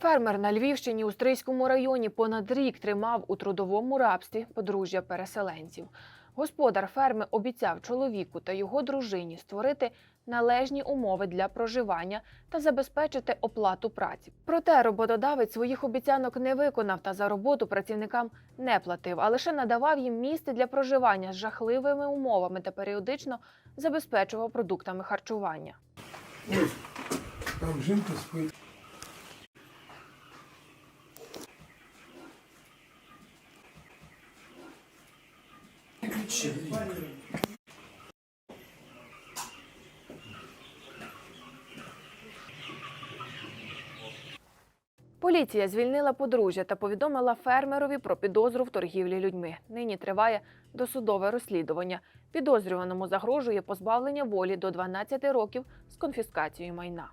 Фермер на Львівщині у Стрийському районі понад рік тримав у трудовому рабстві подружжя переселенців. Господар ферми обіцяв чоловіку та його дружині створити належні умови для проживання та забезпечити оплату праці. Проте роботодавець своїх обіцянок не виконав та за роботу працівникам не платив, а лише надавав їм місце для проживання з жахливими умовами та періодично забезпечував продуктами харчування. Там жінка спить. Поліція звільнила подружжя та повідомила фермерові про підозру в торгівлі людьми. Нині триває досудове розслідування. Підозрюваному загрожує позбавлення волі до 12 років з конфіскацією майна.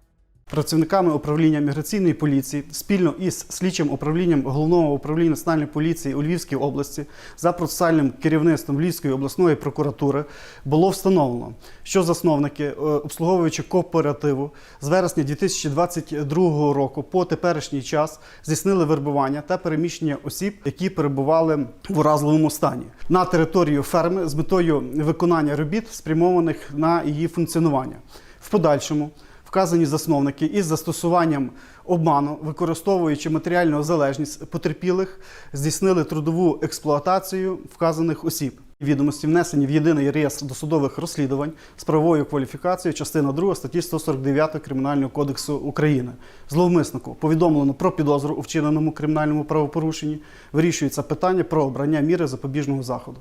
Працівниками управління міграційної поліції спільно із слідчим управлінням головного управління національної поліції у Львівській області за процесуальним керівництвом Львівської обласної прокуратури було встановлено, що засновники, е, обслуговуючи кооперативу з вересня 2022 року по теперішній час здійснили вербування та переміщення осіб, які перебували в уразливому стані на територію ферми з метою виконання робіт, спрямованих на її функціонування. В подальшому вказані засновники із застосуванням обману, використовуючи матеріальну залежність потерпілих, здійснили трудову експлуатацію вказаних осіб. Відомості внесені в єдиний реєстр досудових розслідувань з правовою кваліфікацією частина 2 статті 149 Кримінального кодексу України. Зловмиснику повідомлено про підозру у вчиненому кримінальному правопорушенні. Вирішується питання про обрання міри запобіжного заходу.